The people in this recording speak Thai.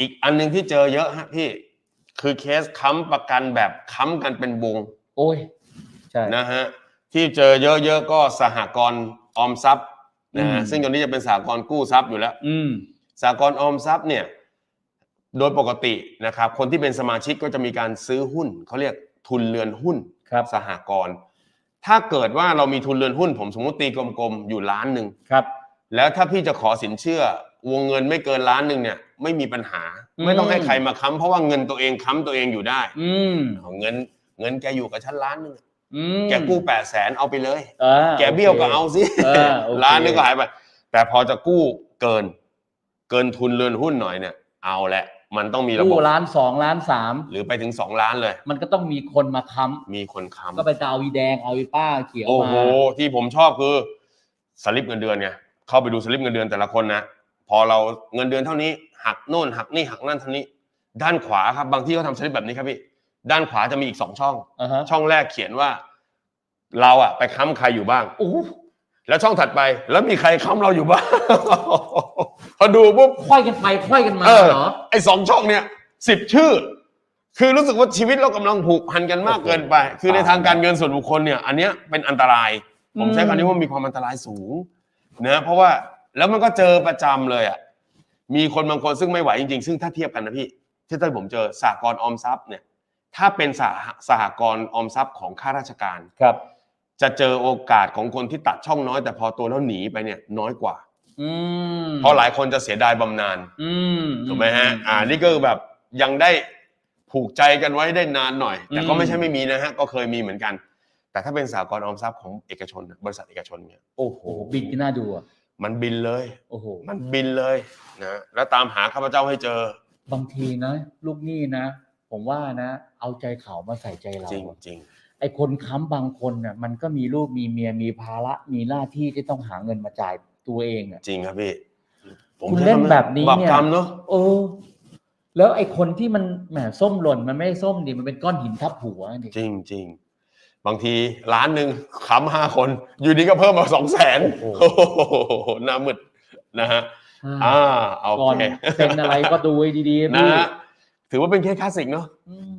อีกอันหนึ่งที่เจอเยอะฮะพี่ คือเคสค้ำประกันแบบค้ำกันเป็นวงโอ้ย ใช่ นะฮะที่เจอเยอะๆก็สหกรณ์ออมทรัพย์นะฮะอืม ซึ่งตอนนี้จะเป็นสหกรณ์กู้ทรัพย์อยู่แล้ว อืมสหกรณ์ออมทรัพย์เนี่ยโดยปกตินะครับคนที่เป็นสมาชิกก็จะมีการซื้อหุ้นเขาเรียกทุนเรือนหุ้นครับ สหกรณ์ถ้าเกิดว่าเรามีทุนเรือนหุ้น ผมสมมติตีกลมๆอยู่ล้านหนึ่งครับ แล้วถ้าพี่จะขอสินเชื่อวงเงินไม่เกินล้านหนึ่งเนี่ย ไม่มีปัญหาอืมไม่ต้องให้ใครมาค้ำเพราะว่าเงินตัวเองค้ำตัวเองอยู่ได้ อืมเอาเงินเงินแกอยู่กับชั้นล้านหนึงอืมแกกู้แปดแสนเอาไปเลยอ่าแกเบี้ยวก็เอาสิเออโอเคล้านนึงก็หายไป แต่พอจะกู้เกิน เกินทุนเรือนหุ้นหน่อยเนี่ย เอาแหละ มันต้องมีระบกู้บล้านสองล้านสามหรือไปถึงสองล้านเลย มันก็ต้องมีคนมาค้มีคนำค้ำก็ไปเอาอีแดงเอาอีป้าเขียวโอ้มาโหที่ผมชอบคือสลิปเงินเดือนไงเข้าไปดูสลิปเงินเดือนแต่ละคนนะ พอเราเงินเดือนเท่านี้ หักโน่นหักนี่หักนั่นเท่านี้ ด้านขวาครับ บางที่เขาทำสลิปแบบนี้ครับพี่ด้านขวาจะมีอีกสองช่องอ่าฮะช่องแรกเขียนว่า เราอะไปค้ำใครอยู่บ้างโอ้โหแล้วช่องถัดไป แล้วมีใครค้ำเราอยู่บ้างพอดูปุ๊บค่อยกันไปค่อยกันมาเออเหรอไอ้สองช่องเนี่ยสิบชื่อ คือรู้สึกว่าชีวิตเรากำลังผูกพันกันมากเกินไป คือในทางการเงินส่วนบุคคลเนี่ย อันเนี้ยเป็นอันตราย ผมใช้คำนี้ว่ามีความอันตรายสูงนะเพราะว่า แล้วมันก็เจอประจำเลยอะมีคนบางคนซึ่งไม่ไหวจริงๆ ซึ่งถ้าเทียบกันนะพี่ที่ถ้าผมเจอสหกรณ์ออมทรัพย์เนี่ย ถ้าเป็นสหสหกรณ์ออมทรัพย์ของข้าราชการครับ จะเจอโอกาสของคนที่ตัดช่องน้อยแต่พอตัวแล้วหนีไปเนี่ยน้อยกว่า อืมเพราะหลายคนจะเสียดายบำนาญอืมถูกไหมฮะ อ่านี่ก็คือแบบยังได้ผูกใจกันไว้ได้นานหน่อย แต่ก็อืมไม่ใช่ไม่มีนะฮะก็เคยมีเหมือนกัน แต่ถ้าเป็นสากลออมทรัพย์ของเอกชนน่ะบริษัทเอกชนเนี่ยโอ้โห โอ้โหบินที่น่าดูอะ มันบินเลย โอ้โห มันบินเลยนะแล้วตามหาข้าพเจ้าให้เจอ บางทีนะ ลูกหนี้นะ ผมว่านะ เอาใจเขามาใส่ใจเราจริงอะจริงไอ้คนค้ำบางคนน่ะมันก็มีลูกมีเมียมีภาระมีหน้าที่ที่ต้องหาเงินมาจ่ายตัวเองอะจริงครับพี่คุณเล่นแบบนี้บาปเนี่ยกรรมเนาะเออแล้วไอ้คนที่มันแหมส้มหล่นมันไม่ส้มดิมันเป็นก้อนหินทับหัวดิจริงจริง บางทีล้านหนึ่งค้ำห้าคน อยู่ดีก็เพิ่มมาสองแสนโอ้โอ้โหโหหน้ามืดนะฮะอ่าอ่าโอก่อนเคเป็นอะไรก็ดูให้ดีๆนะพี่ฮะถือว่าเป็นเคสคลาสสิกเนาะอืม